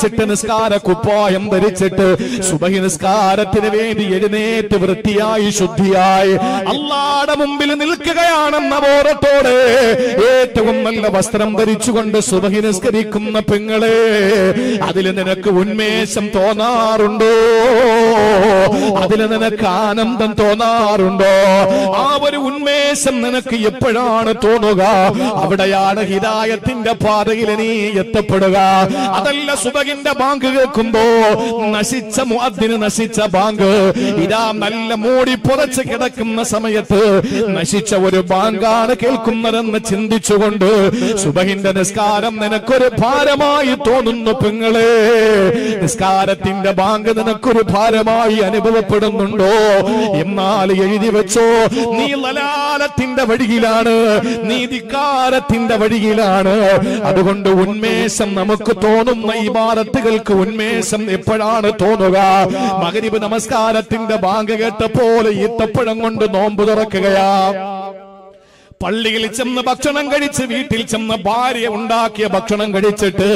ചിട്ട് നിസ്കാര കുപ്പായം ധരിച്ചിട്ട് സുബഹി നിസ്കാരത്തിന് വേണ്ടി എഴുന്നേറ്റ് വൃത്തിയായി ശുദ്ധിയായി അള്ളാടെ മുമ്പിൽ നിൽക്കുകയാണെന്ന ബോധത്തോടെ ഏറ്റവും നല്ല വസ്ത്രം ധരിച്ചുകൊണ്ട് സുബഹി നിസ്കരിക്കുന്ന പെങ്ങളെ അതിൽ നിനക്ക് ഉന്മേഷം തോന്നാറുണ്ടോ? അതിൽ നിനക്ക് ആനന്ദം തോന്നാറുണ്ടോ? ആ ഒരു ഉന്മേഷം നിനക്ക് എപ്പോഴാണ് തോന്നുക? അവിടെയാണ് ഹിതായത്തിന്റെ പാതയിൽ നീ എത്തപ്പെടുക. അതല്ല സുബഹിന്റെ ബാങ്ക് കേൾക്കുമ്പോ നശിച്ച മുഅദ്ദിന് നശിച്ച ബാങ്ക്. ഇതാ നല്ല മൂടി പുറച്ച് കിടക്കുന്ന സമയത്ത് നശിച്ച ഒരു ബാങ്കാണ് കേൾക്കുന്നതെന്ന് ചിന്തിച്ചുകൊണ്ട് സുബഹിന്റെ നിസ്കാരം നിനക്കൊരു ഭാരമായി തോന്നുന്നു പെങ്ങളെ. നിസ്കാരത്തിന്റെ ബാങ്ക് നിനക്കൊരു ഭാരമായി അനുഭവപ്പെടുന്നുണ്ടോ? എന്നാൽ എഴുതി വെച്ചോ നീ ലലാലത്തിന്റെ വഴിയിലാണ് നീ ധിക്കാരത്തിന്റെ വഴിയിലാണ്. അതുകൊണ്ട് ഉന്മേഷം നമുക്ക് തോന്നുന്ന ഇബാദത്തുകൾക്ക് ഉന്മേഷം എപ്പോഴാണ് തോന്നുക? മകരിബ് നമസ്കാരത്തിന്റെ ബാങ്ക് കേട്ട പോലെ ഈത്തപ്പഴം കൊണ്ട് നോമ്പ് തുറക്കുകയാ. പള്ളിയിൽ ചെന്ന് ഭക്ഷണം കഴിച്ച് വീട്ടിൽ ചെന്ന് ഭാര്യ ഉണ്ടാക്കിയ ഭക്ഷണം കഴിച്ചിട്ട്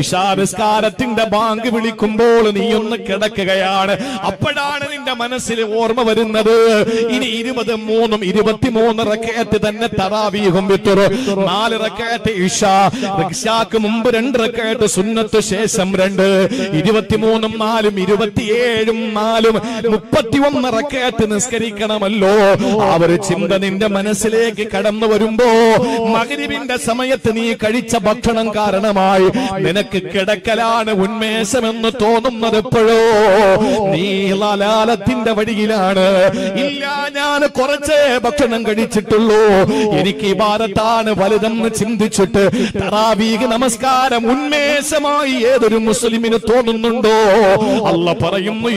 ഇഷാവിസ്കാരത്തിന്റെ ബാങ്ക് വിളിക്കുമ്പോൾ നീ ഒന്ന് കിടക്കുകയാണ്. അപ്പോഴാണ് നിന്റെ മനസ്സിൽ ഓർമ്മ വരുന്നത്. ഇനി ഇരുപത് മൂന്നും ഇരുപത്തിമൂന്ന് റക്കയത്ത് തന്നെ തറാവീഹും വിത്തുറു. നാല് റക്കയത്ത് ഇഷ ഇഷാക്ക് മുമ്പ് രണ്ട് റക്കയത്ത് സുന്നത്ത് ശേഷം രണ്ട്. ഇരുപത്തിമൂന്നും നാലും ഇരുപത്തിയേഴും നാലും മുപ്പത്തി ഒന്ന് റക്കയത്ത് നിസ്കരിക്കണമല്ലോ. ആ ഒരു ചിന്ത നിന്റെ മനസ്സിലേക്ക് കടന്നു വരുമ്പോ മകരിവിന്റെ സമയത്ത് നീ കഴിച്ച ഭക്ഷണം കാരണമായി നിനക്ക് കിടക്കലാണ് ഉന്മേഷമെന്ന് തോന്നുന്നത് എപ്പോഴോ? നീ ലലാലത്തിന്റെ വഴിയിലാണ്. ഇല്ല ഞാൻ കുറച്ചേ ഭക്ഷണം കഴിച്ചിട്ടുള്ളൂ. എനിക്ക് ഭാരത്താണ് വലുതെന്ന് ചിന്തിച്ചിട്ട് തറാവീക് നമസ്കാരം ഉന്മേഷമായി ഏതൊരു മുസ്ലിമിന് തോന്നുന്നുണ്ടോ? അല്ല പറയുന്നു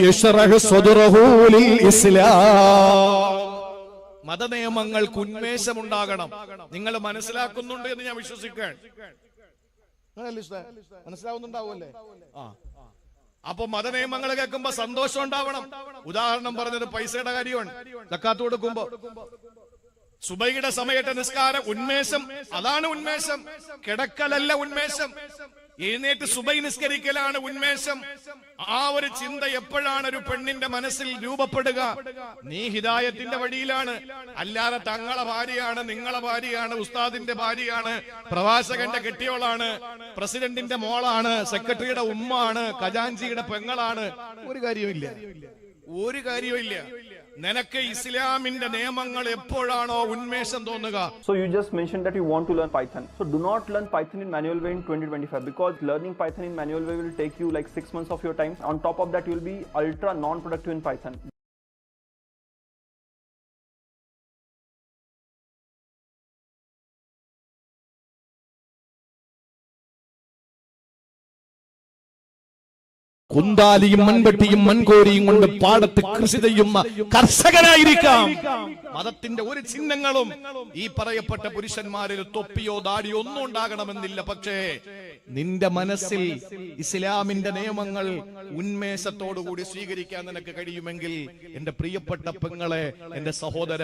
ഇസ്ലാം. മതനിയമങ്ങൾക്ക് ഉന്മേഷമുണ്ടാകണം. നിങ്ങൾ മനസ്സിലാക്കുന്നുണ്ട് എന്ന് ഞാൻ വിശ്വസിക്കാൻ? മനസ്സിലാവുന്നുണ്ടാവുമല്ലേ? ആ. അപ്പൊ മതനിയമങ്ങൾ കേൾക്കുമ്പോ സന്തോഷം ഉണ്ടാവണം. ഉദാഹരണം പറഞ്ഞത് പൈസയുടെ കാര്യമാണ്. തക്കാത്ത് കൊടുക്കുമ്പോ. സുബൈയുടെ സമയത്തെ നിസ്കാരം ഉന്മേഷം. അതാണ് ഉന്മേഷം. കിടക്കലല്ല ഉന്മേഷം. എഴുന്നേറ്റ് സുബൈ നിസ്കരിക്കലാണ് ഉന്മേഷം. ആ ഒരു ചിന്ത എപ്പോഴാണ് ഒരു പെണ്ണിന്റെ മനസ്സിൽ രൂപപ്പെടുക? നീ ഹിതായത്തിന്റെ വഴിയിലാണ്. അല്ലാതെ തങ്ങളെ ഭാര്യയാണ് നിങ്ങളെ ഭാര്യയാണ് ഉസ്താദിന്റെ ഭാര്യയാണ് പ്രവാസകന്റെ കെട്ടിയോളാണ് പ്രസിഡന്റിന്റെ മോളാണ് സെക്രട്ടറിയുടെ ഉമ്മാണ് ഖജാൻജിയുടെ പെങ്ങളാണ്. ഒരു കാര്യമില്ല ഒരു കാര്യമില്ല നിനക്ക് ഇസ്ലാമിന്റെ നിയമങ്ങൾ എപ്പോഴാണോ ഉന്മേഷം തോന്നുക? So you just mention that you want to learn Python so do not learn Python in manual way in twenty twenty five because learning Python in manual way will take you like six months of your time on top of that you will be ultra non productive in Python കുന്താലിയും മൺവെട്ടിയും മൺകോരിയും കൊണ്ട് പാടത്ത് കൃഷി ചെയ്യുന്ന കർഷകനായിരിക്കാം. മതത്തിന്റെ ഒരു ചിഹ്നങ്ങളും ഈ പറയപ്പെട്ട പുരുഷന്മാരിൽ തൊപ്പിയോ ദാടിയോ ഒന്നും ഉണ്ടാകണമെന്നില്ല. പക്ഷേ നിന്റെ മനസ്സിൽ ഇസ്ലാമിന്റെ നിയമങ്ങൾ ഉന്മേഷത്തോടുകൂടി സ്വീകരിക്കാൻ നിനക്ക് കഴിയുമെങ്കിൽ എന്റെ പ്രിയപ്പെട്ട പെങ്ങളെ എന്റെ സഹോദര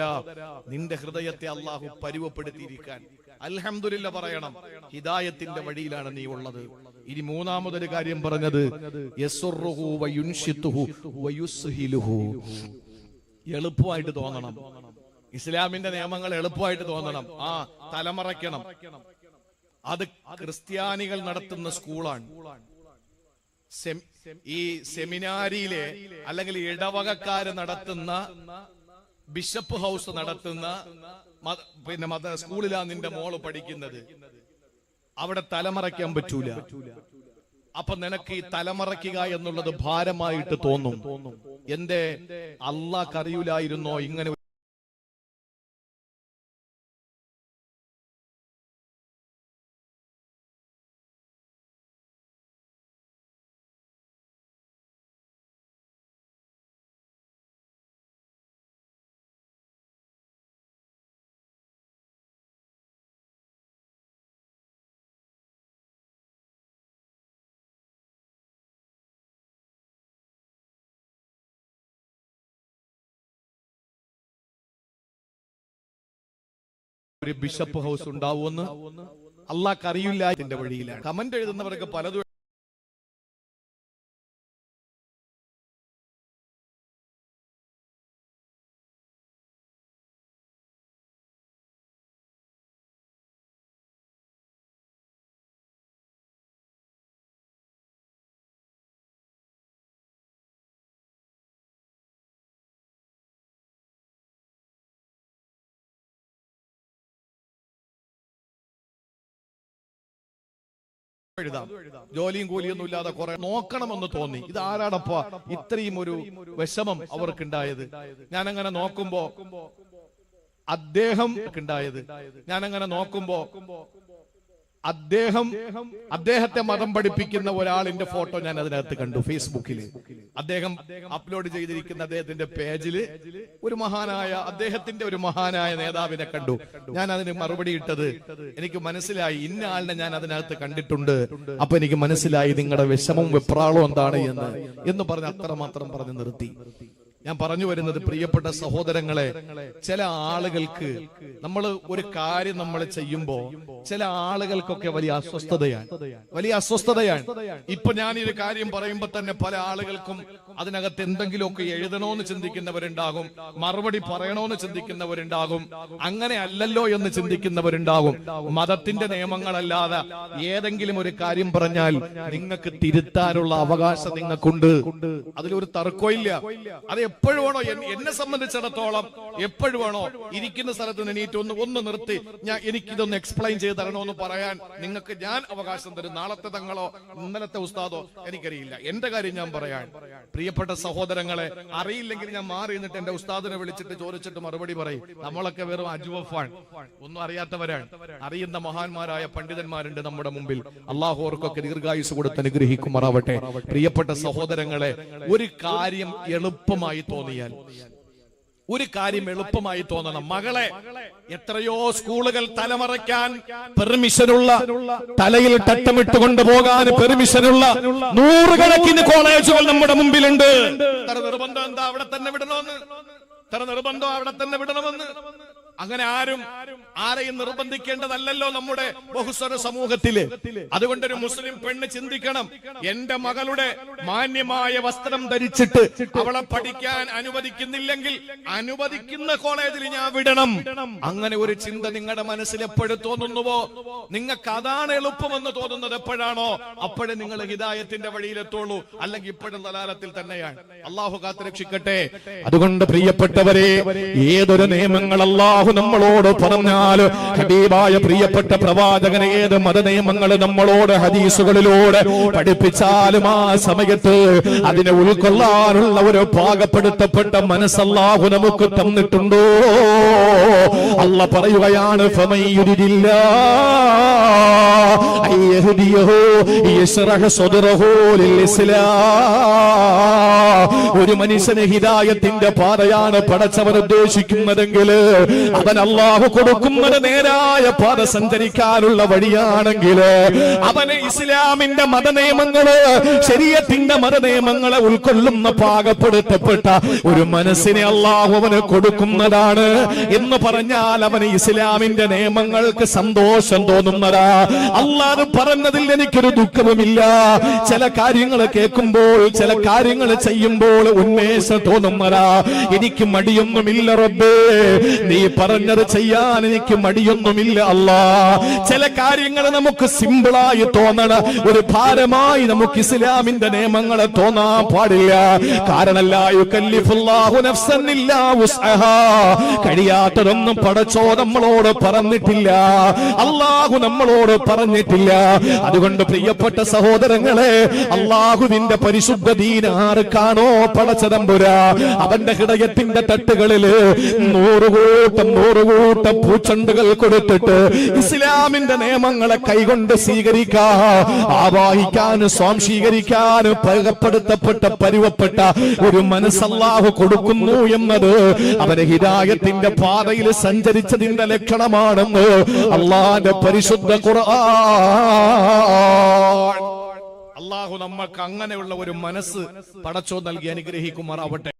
നിന്റെ ഹൃദയത്തെ അള്ളാഹു പരുവപ്പെടുത്തിയിരിക്കാൻ അൽഹമില്ല പറയണം ഹിദായത്തിന്റെ വഴിയിലാണ് നീ ഉള്ളത്. ഇനി മൂന്നാമതൊരു കാര്യം പറഞ്ഞത് എളുപ്പമായിട്ട് തോന്നണം. ഇസ്ലാമിന്റെ നിയമങ്ങൾ എളുപ്പമായിട്ട് തോന്നണം. ആ തലമറയ്ക്കണം. അത് ക്രിസ്ത്യാനികൾ നടത്തുന്ന സ്കൂളാണ്. ഈ സെമിനാരിയിലെ അല്ലെങ്കിൽ ഇടവകക്കാര് നടത്തുന്ന ബിഷപ്പ് ഹൗസ് നടത്തുന്ന പിന്നെ മത സ്കൂളിലാണ് നിന്റെ മോൾ പഠിക്കുന്നത്. അവിടെ തലമറയ്ക്കാൻ പറ്റൂല. അപ്പൊ നിനക്ക് ഈ തലമറയ്ക്കുക എന്നുള്ളത് ഭാരമായിട്ട് തോന്നും. എന്റെ അള്ളാഹ് അറിയൂലായിരുന്നോ ഇങ്ങനെ ഒരു ബിഷപ്പ് ഹൗസ് ഉണ്ടാവുമെന്ന് അള്ളാഹ് അറിയില്ല വഴിയിലാണ് കമന്റ് എഴുതുന്നവർക്ക് പലതും എഴുതാം. ജോലിയും കൂലിയൊന്നും ഇല്ലാതെ കുറെ നോക്കണമെന്ന് തോന്നി. ഇത് ആരാടപ്പ ഇത്രയും ഒരു വിഷമം അവർക്കുണ്ടായത്. ഞാൻ അങ്ങനെ നോക്കുമ്പോ അദ്ദേഹം ഉണ്ടായത്. ഞാൻ അങ്ങനെ നോക്കുമ്പോ അദ്ദേഹം അദ്ദേഹത്തെ മതം പഠിപ്പിക്കുന്ന ഒരാളിന്റെ ഫോട്ടോ ഞാൻ അതിനകത്ത് കണ്ടു ഫേസ്ബുക്കിൽ അദ്ദേഹം അപ്ലോഡ് ചെയ്തിരിക്കുന്ന അദ്ദേഹത്തിന്റെ പേജിൽ ഒരു മഹാനായ അദ്ദേഹത്തിന്റെ ഒരു മഹാനായ നേതാവിനെ കണ്ടു. ഞാൻ അതിന് മറുപടി ഇട്ടത് എനിക്ക് മനസ്സിലായി ഇന്ന ആളിനെ ഞാൻ അതിനകത്ത് കണ്ടിട്ടുണ്ട്. അപ്പൊ എനിക്ക് മനസ്സിലായി നിങ്ങളുടെ വിഷമവും വെപ്രാളവും എന്താണ് എന്ന്. എന്ന് പറഞ്ഞ് അത്രമാത്രം പറഞ്ഞു നിർത്തി. ഞാൻ പറഞ്ഞു വരുന്നത് പ്രിയപ്പെട്ട സഹോദരങ്ങളെ ചില ആളുകൾക്ക് നമ്മൾ ഒരു കാര്യം നമ്മൾ ചെയ്യുമ്പോ ചില ആളുകൾക്കൊക്കെ വലിയ അസ്വസ്ഥതയാണ്. വലിയ അസ്വസ്ഥതയാണ്. ഇപ്പൊ ഞാൻ ഈ ഒരു കാര്യം പറയുമ്പോ തന്നെ പല ആളുകൾക്കും അതിനകത്ത് എന്തെങ്കിലുമൊക്കെ എഴുതണോന്ന് ചിന്തിക്കുന്നവരുണ്ടാകും മറുപടി പറയണോന്ന് ചിന്തിക്കുന്നവരുണ്ടാകും അങ്ങനെ അല്ലല്ലോ എന്ന് ചിന്തിക്കുന്നവരുണ്ടാകും. മതത്തിന്റെ നിയമങ്ങളല്ലാതെ ഏതെങ്കിലും ഒരു കാര്യം പറഞ്ഞാൽ നിങ്ങൾക്ക് തിരുത്താനുള്ള അവകാശം നിങ്ങൾക്കുണ്ട്. അതിലൊരു തർക്കമില്ല അത് എപ്പോഴും വേണോ? എന്നെ സംബന്ധിച്ചിടത്തോളം എപ്പോഴും വേണോ? ഇരിക്കുന്ന സ്ഥലത്ത് എണീറ്റ് ഒന്ന് ഒന്ന് നിർത്തി. ഞാൻ എനിക്കിതൊന്ന് എക്സ്പ്ലെയിൻ ചെയ്ത് തരണമെന്ന് പറയാൻ നിങ്ങൾക്ക് ഞാൻ അവകാശം തരും. നാളത്തെ തങ്ങളോ ഇന്നലത്തെ ഉസ്താദോ എനിക്കറിയില്ല. എന്റെ കാര്യം ഞാൻ പറയാൻ. പ്രിയപ്പെട്ട സഹോദരങ്ങളെ അറിയില്ലെങ്കിൽ ഞാൻ മാറി നിന്നിട്ട് എന്റെ ഉസ്താദിനെ വിളിച്ചിട്ട് ചോദിച്ചിട്ട് മറുപടി പറയും. നമ്മളൊക്കെ വെറും അജുവഫാണ് ഒന്നും അറിയാത്തവരാണ്. അറിയുന്ന മഹാന്മാരായ പണ്ഡിതന്മാരുണ്ട് നമ്മുടെ മുമ്പിൽ. അള്ളാഹു അവർക്കൊക്കെ ദീർഘായുസ് കൊടുത്ത് അനുഗ്രഹിക്കുമാറാവട്ടെ. പ്രിയപ്പെട്ട സഹോദരങ്ങളെ ഒരു കാര്യം എളുപ്പമായി തോന്നിയാൽ. ഒരു കാര്യം എളുപ്പമായി തോന്നണം. മകളെ എത്രയോ സ്കൂളുകൾ തലമറയ്ക്കാൻ പെർമിഷനുള്ള തലയിൽ തട്ടമിട്ട് കൊണ്ടുപോകാൻ പെർമിഷനുള്ള നൂറുകണക്കിന് കോളേജുകൾ നമ്മുടെ മുമ്പിലുണ്ട്. നിർബന്ധം എന്താ? അവിടെ തന്നെ വിടണമെന്ന്. നിർബന്ധം അവിടെ തന്നെ വിടണമെന്ന്. അങ്ങനെ ആരും ആരെയും നിർബന്ധിക്കേണ്ടതല്ലോ നമ്മുടെ ബഹുസ്വര സമൂഹത്തിൽ. അതുകൊണ്ട് ഒരു മുസ്ലിം പെണ്ണ് ചിന്തിക്കണം. എന്റെ മകളുടെ മാന്യമായ വസ്ത്രം ധരിച്ചിട്ട് അവളെ പഠിക്കാൻ അനുവദിക്കുന്നില്ലെങ്കിൽ അനുവദിക്കുന്ന കോളേജിൽ ഞാൻ വിടണം. അങ്ങനെ ഒരു ചിന്ത നിങ്ങളുടെ മനസ്സിൽ എപ്പോഴും തോന്നുന്നുവോ? നിങ്ങൾക്ക് അതാണ് എളുപ്പമെന്ന് തോന്നുന്നത് എപ്പോഴാണോ? അപ്പോഴേ നിങ്ങൾ ഹിതായത്തിന്റെ വഴിയിലെത്തുള്ളൂ അല്ലെങ്കിൽ ഇപ്പോഴും തലാലത്തിൽ തന്നെയാണ്. അള്ളാഹു കാത്തുരക്ഷിക്കട്ടെ. അതുകൊണ്ട് പ്രിയപ്പെട്ടവരെ ഏതൊരു നിയമങ്ങൾ നമ്മളോട് പറഞ്ഞാൽ ഹബീബായ പ്രിയപ്പെട്ട പ്രവാചകനെ ഏത് മത നിയമങ്ങൾ നമ്മളോട് ഹദീസുകളിലൂടെ പഠിപ്പിച്ചാലും ആ സമയത്ത് അതിനെ ഉൾക്കൊള്ളാനുള്ള ഒരു പാകപ്പെടുത്തപ്പെട്ട മനസ്സല്ലാഹു നമുക്ക് തന്നിട്ടുണ്ടോ? അല്ല പറയുകയാണ് ഫമയ്യുരില്ല ഒരു മനുഷ്യന് ഹിതായത്തിന്റെ പാതയാണ് പടച്ചവൻ ഉദ്ദേശിക്കുന്നതെങ്കിൽ അവൻ അള്ളാഹു കൊടുക്കുന്നത് നേരായ പാത സഞ്ചരിക്കാനുള്ള വഴിയാണെങ്കിൽ അവന് ഇസ്ലാമിന്റെ മതനിയമങ്ങൾ ശരീരത്തിന്റെ മതനിയമങ്ങളെ ഉൾക്കൊള്ളുന്ന പാകപ്പെടുത്തപ്പെട്ട ഒരു മനസ്സിനെ അള്ളാഹു അവന് കൊടുക്കുന്നതാണ് എന്ന് പറഞ്ഞാൽ അവന് ഇസ്ലാമിന്റെ നിയമങ്ങൾക്ക് സന്തോഷം തോന്നുന്നതാ. അള്ളാഹ് പറഞ്ഞതിൽ എനിക്കൊരു ദുഃഖവുമില്ല. ചില കാര്യങ്ങൾ കേൾക്കുമ്പോൾ ചില കാര്യങ്ങൾ ചെയ്യുമ്പോൾ ഉന്മേഷം തോന്നുന്നതാ എനിക്ക് മടിയൊന്നുമില്ല റബ്ബേ. നീ പറഞ്ഞത് ചെയ്യാൻ എനിക്ക് മടിയൊന്നുമില്ല അല്ലാ. ചില കാര്യങ്ങൾ നമുക്ക് സിമ്പിളായി തോന്നണം. ഒരു ഭാരമായി നമുക്ക് ഇസ്ലാമിന്റെ നിയമങ്ങളെ തോന്നാൻ പാടില്ല. കാരണല്ല. കഴിയാത്തതൊന്നും പടച്ചോ നമ്മളോട് പറഞ്ഞിട്ടില്ല. അള്ളാഹു നമ്മളോട് പറഞ്ഞിട്ടില്ല. അതുകൊണ്ട് പ്രിയപ്പെട്ട സഹോദരങ്ങളെ അള്ളാഹുവിന്റെ പരിശുദ്ധ ദീനാർക്കാണോ പടച്ചതമ്പുര? അവന്റെ ഹൃദയത്തിന്റെ തട്ടുകളിൽ നൂറുകൂട്ടം നൂറുകൂട്ടം പൂച്ചണ്ടുകൾ കൊടുത്തിട്ട് ഇസ്ലാമിന്റെ നിയമങ്ങളെ കൈകൊണ്ട് സ്വീകരിക്കാ ആവാഹിക്കാൻ സ്വാംശീകരിക്കാൻ പകപ്പെടുത്തപ്പെട്ട പരുവപ്പെട്ട ഒരു മനസ്സല്ലാഹു കൊടുക്കുന്നു എന്നത് അവന് ഹിതായത്തിന്റെ പാതയിൽ സഞ്ചരിച്ചതിന്റെ ലക്ഷണമാണെന്ന് അള്ളാന്റെ പരിശുദ്ധ ഖുർആൻ അള്ളാഹു നമ്മൾക്ക് അങ്ങനെയുള്ള ഒരു മനസ്സ് പടച്ചോ നൽകി അനുഗ്രഹിക്കുമാറാവട്ടെ.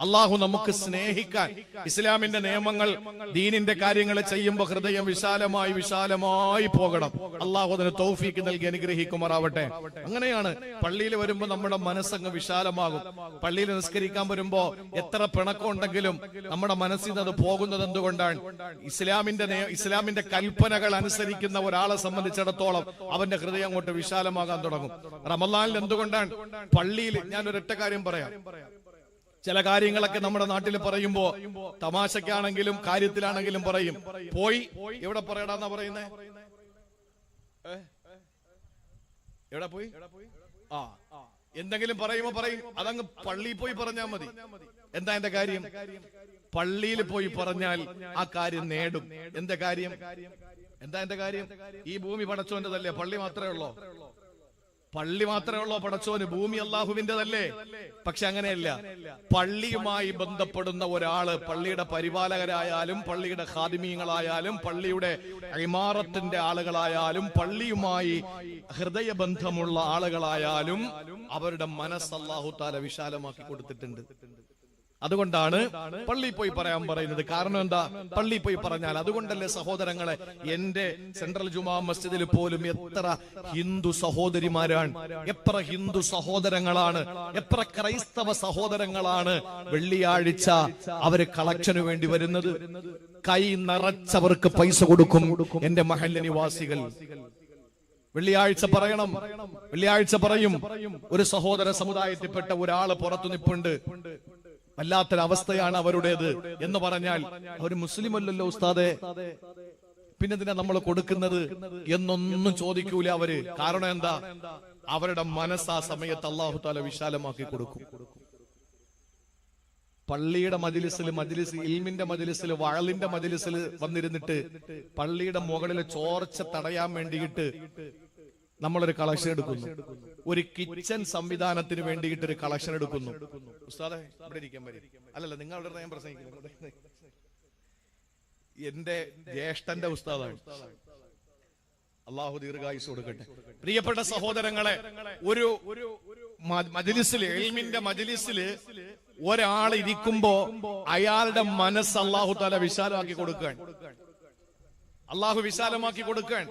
അള്ളാഹു നമുക്ക് സ്നേഹിക്കാൻ ഇസ്ലാമിന്റെ നിയമങ്ങൾ ദീനിന്റെ കാര്യങ്ങൾ ചെയ്യുമ്പോൾ ഹൃദയം വിശാലമായി വിശാലമായി പോകണം. അള്ളാഹു അതിന് തൗഫീക്ക് നൽകി അനുഗ്രഹിക്കുമാറാവട്ടെ. അങ്ങനെയാണ് പള്ളിയിൽ വരുമ്പോൾ നമ്മുടെ മനസ്സങ്ങ് വിശാലമാകും. പള്ളിയിൽ നിസ്കരിക്കാൻ വരുമ്പോ എത്ര പിണക്കമുണ്ടെങ്കിലും നമ്മുടെ മനസ്സിൽ നിന്ന് അത് പോകുന്നത് എന്തുകൊണ്ടാണ്? ഇസ്ലാമിന്റെ ഇസ്ലാമിന്റെ കൽപ്പനകൾ അനുസരിക്കുന്ന ഒരാളെ സംബന്ധിച്ചിടത്തോളം അവന്റെ ഹൃദയം അങ്ങോട്ട് വിശാലമാകാൻ തുടങ്ങും. റമലാനിൽ എന്തുകൊണ്ടാണ്? പള്ളിയിൽ ഞാൻ ഒരൊറ്റ കാര്യം പറയാം. ചില കാര്യങ്ങളൊക്കെ നമ്മുടെ നാട്ടിൽ പറയുമ്പോ തമാശക്കാണെങ്കിലും കാര്യത്തിലാണെങ്കിലും പറയും. പോയി എവിടെ പറയടാന്നാ പറയുന്നേ? എവിടെ പോയി? ആ എന്തെങ്കിലും പറയുമ്പോ പറയും. അതങ്ങ് പള്ളിയിൽ പോയി പറഞ്ഞാൽ മതി. എന്താ എന്റെ കാര്യം? പള്ളിയിൽ പോയി പറഞ്ഞാൽ ആ കാര്യം നേടും. എന്റെ കാര്യം? എന്താ എന്റെ കാര്യം? ഈ ഭൂമി പടച്ചോന്റെതല്ലേ പള്ളി മാത്രമേ ഉള്ളോ? പള്ളി മാത്രമേ ഉള്ളൂ പടച്ചോന്? ഭൂമി അള്ളാഹുവിന്റെതല്ലേ പക്ഷെ അങ്ങനെയല്ല. പള്ളിയുമായി ബന്ധപ്പെടുന്ന ഒരാൾ പള്ളിയുടെ പരിപാലകരായാലും പള്ളിയുടെ ഖാദിമീങ്ങളായാലും പള്ളിയുടെ ഇമാറത്തിന്റെ ആളുകളായാലും പള്ളിയുമായി ഹൃദയബന്ധമുള്ള ആളുകളായാലും അവരുടെ മനസ്സ് അള്ളാഹു താല വിശാലമാക്കി കൊടുത്തിട്ടുണ്ട്. അതുകൊണ്ടാണ് പള്ളി പോയി പറയാൻ പറയുന്നത്. കാരണം എന്താ? പള്ളി പോയി പറഞ്ഞാൽ അതുകൊണ്ടല്ലേ സഹോദരങ്ങളെ എന്റെ സെൻട്രൽ ജുമാ മസ്ജിദിൽ പോലും എത്ര ഹിന്ദു സഹോദരിമാരാണ് എത്ര ഹിന്ദു സഹോദരങ്ങളാണ് എത്ര ക്രൈസ്തവ സഹോദരങ്ങളാണ് വെള്ളിയാഴ്ച അവർ കളക്ഷന് വേണ്ടി വരുന്നത്. കൈ നിറച്ചവർക്ക് പൈസ കൊടുക്കും എന്റെ മഹല്ല നിവാസികൾ. വെള്ളിയാഴ്ച പറയണം. വെള്ളിയാഴ്ച പറയും. ഒരു സഹോദര സമുദായത്തിൽപ്പെട്ട ഒരാൾ പുറത്തു നിപ്പുണ്ട്. വല്ലാത്തൊരവസ്ഥയാണ് അവരുടേത് എന്ന് പറഞ്ഞാൽ അവർ മുസ്ലിം അല്ലല്ലോ ഉസ്താദെ. പിന്നെന്തിനാ നമ്മൾ കൊടുക്കുന്നത് എന്നൊന്നും ചോദിക്കൂല അവർ. കാരണം എന്താ? അവരുടെ മനസ്സ് ആ സമയത്ത് അള്ളാഹു താല വിശാലമാക്കി കൊടുക്കും. പള്ളിയുടെ മജിലിസിൽ മജിലിസ് ഇൽമിന്റെ മജിലിസിൽ വഴലിന്റെ മജിലിസിൽ വന്നിരുന്നിട്ട് പള്ളിയുടെ മുകളിലെ ചോർച്ച തടയാൻ വേണ്ടിയിട്ട് നമ്മളൊരു കളക്ഷൻ എടുക്കുന്നു. ഒരു കിച്ചൺ സംവിധാനത്തിന് വേണ്ടിയിട്ട് ഒരു കളക്ഷൻ എടുക്കുന്നു. ഉസ്താദെ ഇവിടെ ഇരിക്കാൻ വരും. അല്ലല്ല നിങ്ങളുടെ ഞാൻ പ്രസംഗിക്കുന്നു. എന്റെ ജ്യേഷ്ഠന്റെ ഉസ്താദാണ്. അള്ളാഹു ദീർഘായുസ് കൊടുക്കട്ടെ. പ്രിയപ്പെട്ട സഹോദരങ്ങളെ ഒരു മജലിസിൽ മജ്ലിസിൽ എൽമിന്റെ മജലിസിൽ ഒരാൾ ഇരിക്കുമ്പോ അയാളുടെ മനസ്സ് അള്ളാഹു തല വിശാലമാക്കി കൊടുക്കാൻ അള്ളാഹു വിശാലമാക്കി കൊടുക്കാൻ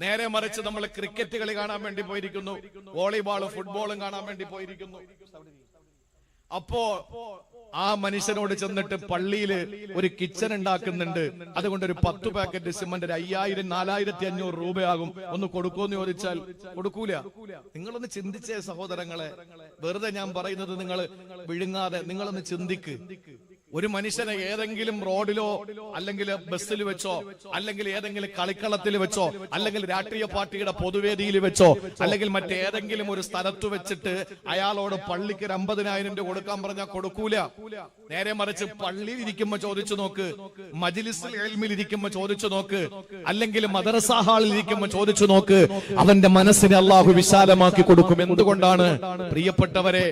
നേരെ മറിച്ച് നമ്മൾ ക്രിക്കറ്റ് കളി കാണാൻ വേണ്ടി പോയിരിക്കുന്നു. വോളിബോളും ഫുട്ബോളും കാണാൻ വേണ്ടി പോയിരിക്കുന്നു. അപ്പോ ആ മനുഷ്യനോട് ചെന്നിട്ട് പള്ളിയിൽ ഒരു കിച്ചൺ ഉണ്ടാക്കുന്നുണ്ട്. അതുകൊണ്ട് ഒരു പത്ത് പാക്കറ്റ് സിമന്റ് അയ്യായിരം നാലായിരത്തി അഞ്ഞൂറ് രൂപയാകും. ഒന്ന് കൊടുക്കുമെന്ന് ചോദിച്ചാൽ കൊടുക്കൂല. നിങ്ങളൊന്ന് ചിന്തിച്ചേ സഹോദരങ്ങളെ. വെറുതെ ഞാൻ പറയുന്നത് നിങ്ങൾ വിഴുങ്ങാതെ നിങ്ങളൊന്ന് ചിന്തിക്ക്. ഒരു മനുഷ്യനെ ഏതെങ്കിലും റോഡിലോ അല്ലെങ്കിൽ ബസ്സിൽ വെച്ചോ അല്ലെങ്കിൽ ഏതെങ്കിലും കളിക്കളത്തിൽ വെച്ചോ അല്ലെങ്കിൽ രാഷ്ട്രീയ പാർട്ടിയുടെ പൊതുവേദിയിൽ വെച്ചോ അല്ലെങ്കിൽ മറ്റേതെങ്കിലും ഒരു സ്ഥലത്ത് വെച്ചിട്ട് അയാളോട് പള്ളിക്ക് ഒരു അമ്പതിനായിരം രൂപ കൊടുക്കാൻ പറഞ്ഞാൽ കൊടുക്കൂല. നേരെ മറിച്ച് പള്ളിയിൽ ഇരിക്കുമ്പോ ചോദിച്ചു നോക്ക് മജിലിസിൽ എൽമിൽ ഇരിക്കുമ്പോ ചോദിച്ചു നോക്ക് അല്ലെങ്കിൽ മദ്രസ ഹാളിൽ ഇരിക്കുമ്പോ ചോദിച്ചു നോക്ക് അവന്റെ മനസ്സിനെ അള്ളാഹു വിശാലമാക്കി കൊടുക്കും. എന്തുകൊണ്ടാണ്? പ്രിയപ്പെട്ടവരെ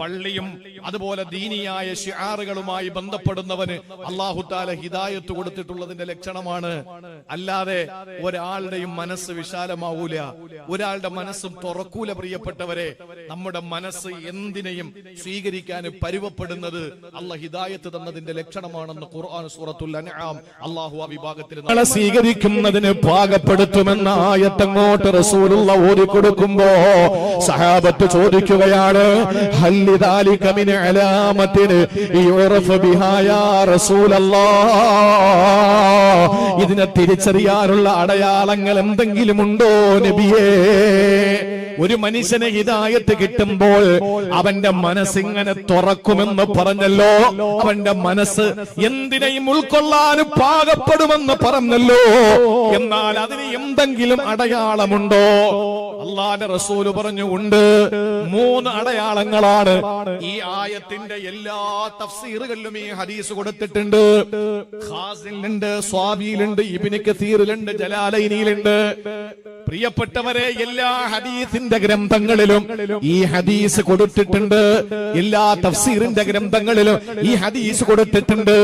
പള്ളിയും അതുപോലെ ദീനിയായ ഷിആറുകളുമായി ബന്ധപ്പെടുന്നവന് അള്ളാഹുത്താല ഹിദായത്ത് കൊടുത്തിട്ടുള്ളതിന്റെ ലക്ഷണമാണ്. അല്ലാതെ ഒരാളുടെയും മനസ്സ് വിശാലമാവൂല. ഒരാളുടെ മനസ്സും തുറക്കൂല പ്രിയപ്പെട്ടവരെ. നമ്മുടെ മനസ്സ് എന്തിനേയും സ്വീകരിക്കാൻ പരുവപ്പെടുന്നത് അല്ല ഹിദായത്ത് തന്നതിന്റെ ലക്ഷണമാണെന്ന് ഖുർആൻ സൂറത്തുൽ അൻആം അള്ളാഹു ആ വിഭാഗത്തിൽ സ്വീകരിക്കുന്നതിന് പാകപ്പെടുത്തുമെന്ന ആയത്തങ്ങോട്ട് റസൂലുള്ള ഓടി കൊടുക്കുമ്പോ സഹാബത്ത് ചോദിക്കുകയാണ് അലാമത്തിന് യുറഫ് ബിഹാ ഇതിനെ തിരിച്ചറിയാനുള്ള അടയാളങ്ങൾ എന്തെങ്കിലും ഉണ്ടോ നബിയേ? ഒരു മനുഷ്യന് ഹിദായത്ത് കിട്ടുമ്പോൾ അവന്റെ മനസ്സിങ്ങനെ തുറക്കുമെന്ന് പറഞ്ഞല്ലോ. അവന്റെ മനസ്സ് എന്തിനെയും ഉൾക്കൊള്ളാൻ പാകപ്പെടുമെന്ന് പറഞ്ഞല്ലോ. എന്നാൽ അതിന് എന്തെങ്കിലും അടയാളമുണ്ടോ? അള്ളാന്റെ റസൂൽ പറഞ്ഞു ഉണ്ട്. മൂന്ന് അടയാളങ്ങളാണ്. ഈ ആയത്തിന്റെ എല്ലാ തഫ്സീറുകളിലും ഈ ഹദീസ് കൊടുത്തിട്ടുണ്ട്. ഖാസിലുണ്ട് സ്വാബിയിലുണ്ട് ഇബിന് കസീറിലുണ്ട് ജലാലൈനിയിലുണ്ട്. പ്രിയപ്പെട്ടവരെ എല്ലാ ഹദീസിന്റെ ഗ്രന്ഥങ്ങളിലും ഈ ഹദീസ് കൊടുത്തിട്ടുണ്ട്. എല്ലാ തഫ്സീറിന്റെ ഗ്രന്ഥങ്ങളിലും ഈ ഹദീസ് കൊടുത്തിട്ടുണ്ട്.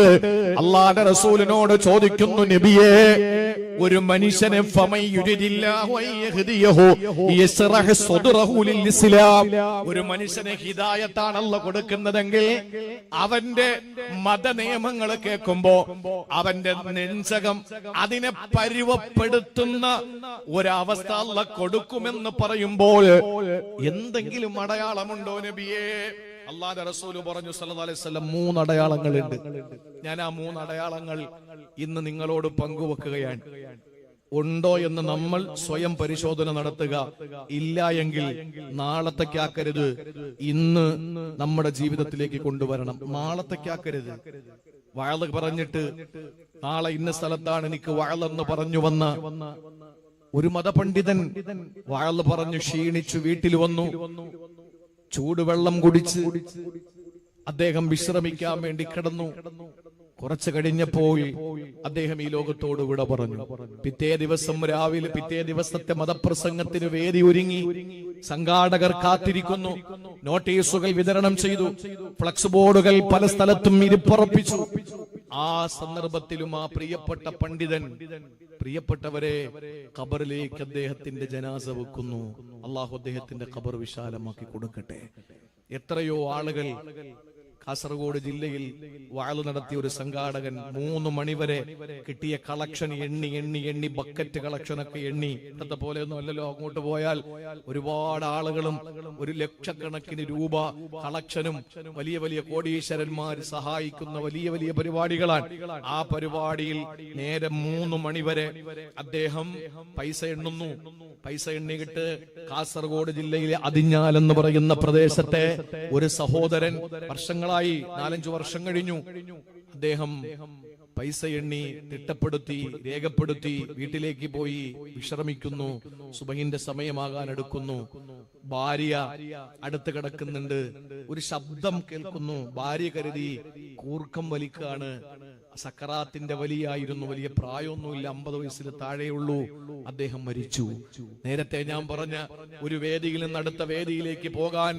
അള്ളാന്റെ റസൂലിനോട് ചോദിക്കുന്നു നബിയെ ഒരു മനുഷ്യനെ ഒരു മനുഷ്യനെ ഹിദായത്താണല്ലോ കൊടുക്കുന്നതെങ്കിൽ അവന്റെ മത നിയമങ്ങൾ കേൾക്കുമ്പോ അവന്റെ നെഞ്ചകം അതിനെ പരുവപ്പെടുത്തുന്ന ഒരവസ്ഥ അല്ല കൊടുക്കുമെന്ന് പറയുമ്പോൾ എന്തെങ്കിലും അടയാളമുണ്ടോ നബിയേ? അള്ളാന്റെ റസൂൽ പറഞ്ഞു സല്ലല്ലാഹു അലൈഹി വസല്ലം മൂന്ന് അടയാളങ്ങളുണ്ട് ഞാൻ ആ മൂന്ന് അടയാളങ്ങൾ ഇന്ന് നിങ്ങളോട് പങ്കുവെക്കുകയാണ്. ഉണ്ടോ എന്ന് നമ്മൾ സ്വയം പരിശോധന നടത്തുക. ഇല്ല എങ്കിൽ നാളത്തേക്കാക്കരുത്. ഇന്ന് നമ്മുടെ ജീവിതത്തിലേക്ക് കൊണ്ടുവരണം. നാളത്തേക്കാക്കരുത്. വാഴ പറഞ്ഞിട്ട് നാളെ ഇന്ന സ്ഥലത്താണ് എനിക്ക് വഴലെന്ന് പറഞ്ഞു വന്ന ഒരു മതപണ്ഡിതൻ വാഴ പറഞ്ഞു ക്ഷീണിച്ചു വീട്ടിൽ വന്നു. ചൂടുവെള്ളം കുടിച്ച് അദ്ദേഹം വിശ്രമിക്കാൻ വേണ്ടി കിടന്നു. കുറച്ചു കഴിഞ്ഞപ്പോൾ അദ്ദേഹം ഈ ലോകത്തോട് വിട പറഞ്ഞു. പിറ്റേ ദിവസം രാവിലെ പിറ്റേ ദിവസത്തെ മതപ്രസംഗത്തിന് വേദി ഒരുങ്ങി. സംഘാടകർ കാത്തിരിക്കുന്നു. നോട്ടീസുകൾ വിതരണം ചെയ്തു. ഫ്ലക്സ് ബോർഡുകൾ പല സ്ഥലത്തും ഇരിപ്പുറപ്പിച്ചു. ആ സന്ദർഭത്തിലും ആ പ്രിയപ്പെട്ട പണ്ഡിതൻ പ്രിയപ്പെട്ടവരെ ഖബറിലേക്ക് അദ്ദേഹത്തിന്റെ ജനാസ വെക്കുന്നു. അള്ളാഹു അദ്ദേഹത്തിന്റെ ഖബർ വിശാലമാക്കി കൊടുക്കട്ടെ. എത്രയോ ആളുകൾ കാസർഗോഡ് ജില്ലയിൽ വാൾ നടത്തിയ ഒരു സംഘാടകൻ മൂന്ന് മണിവരെ കിട്ടിയ കളക്ഷൻ എണ്ണി എണ്ണി എണ്ണി ബക്കറ്റ് കളക്ഷൻ ഒക്കെ എണ്ണി. ഇന്നത്തെ പോലെ ഒന്നും അല്ലല്ലോ അങ്ങോട്ട് പോയാൽ ഒരുപാട് ആളുകളും ഒരു ലക്ഷക്കണക്കിന് രൂപ കളക്ഷനും വലിയ വലിയ കോടീശ്വരന്മാർ സഹായിക്കുന്ന വലിയ വലിയ പരിപാടികളാണ്. ആ പരിപാടിയിൽ നേരെ മൂന്ന് മണിവരെ അദ്ദേഹം പൈസ എണ്ണുന്നു. പൈസ എണ്ണിയിട്ട് കാസർഗോഡ് ജില്ലയിലെ അതിഞ്ഞാൽ എന്ന് പറയുന്ന പ്രദേശത്തെ ഒരു സഹോദരൻ വർഷങ്ങളായി നാലഞ്ചു വർഷം കഴിഞ്ഞു. അദ്ദേഹം പൈസ എണ്ണി തിട്ടപ്പെടുത്തി രേഖപ്പെടുത്തി വീട്ടിലേക്ക് പോയി വിശ്രമിക്കുന്നു. സുബഹിന്റെ സമയമാകാൻ എടുക്കുന്നു ഭാര്യ അടുത്ത് കിടക്കുന്നുണ്ട്. ഒരു ശബ്ദം കേൾക്കുന്നു. ഭാര്യ കരുതി കൂർക്കം വലിക്കാണ്. സക്കറാത്തിന്റെ വലിയായിരുന്നു വലിയ പ്രായമൊന്നുമില്ല അമ്പത് വയസ്സിൽ താഴെയുള്ളൂ. അദ്ദേഹം മരിച്ചു. നേരത്തെ ഞാൻ പറഞ്ഞ ഒരു വേദിയിൽ നിന്ന് അടുത്ത വേദിയിലേക്ക് പോകാൻ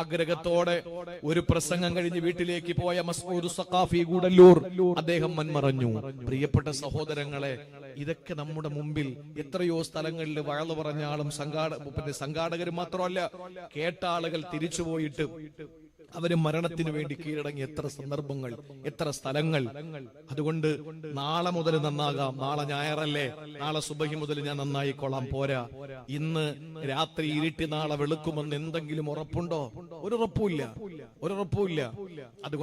ആഗ്രഹത്തോടെ ഒരു പ്രസംഗം കഴിഞ്ഞ് വീട്ടിലേക്ക് പോയ മസ്ഊദ് സഖാഫി ഗൂഡല്ലൂർ അദ്ദേഹം മൺമറഞ്ഞു പ്രിയപ്പെട്ട സഹോദരങ്ങളെ ഇതൊക്കെ നമ്മുടെ മുമ്പിൽ എത്രയോ സ്ഥലങ്ങളിൽ വഴന്നു പറഞ്ഞ ആളും സംഘാട പിന്നെ സംഘാടകർ മാത്രമല്ല കേട്ട ആളുകൾ തിരിച്ചുപോയിട്ട് അവർ മരണത്തിന് വേണ്ടി കീഴടങ്ങിയ എത്ര സന്ദർഭങ്ങൾ എത്ര സ്ഥലങ്ങൾ. അതുകൊണ്ട് നാളെ മുതൽ നന്നാകാം. നാളെ ഞായറല്ലേ? നാളെ സുബഹി മുതൽ ഞാൻ നന്നായി കൊള്ളാം പോരാ. ഇന്ന് രാത്രി ഇരുട്ടി നാളെ വെളുക്കുമെന്ന് എന്തെങ്കിലും ഉറപ്പുണ്ടോ? ഒരു ഉറപ്പുമില്ല ഒരു ഉറപ്പുമില്ല അതുകൊണ്ട്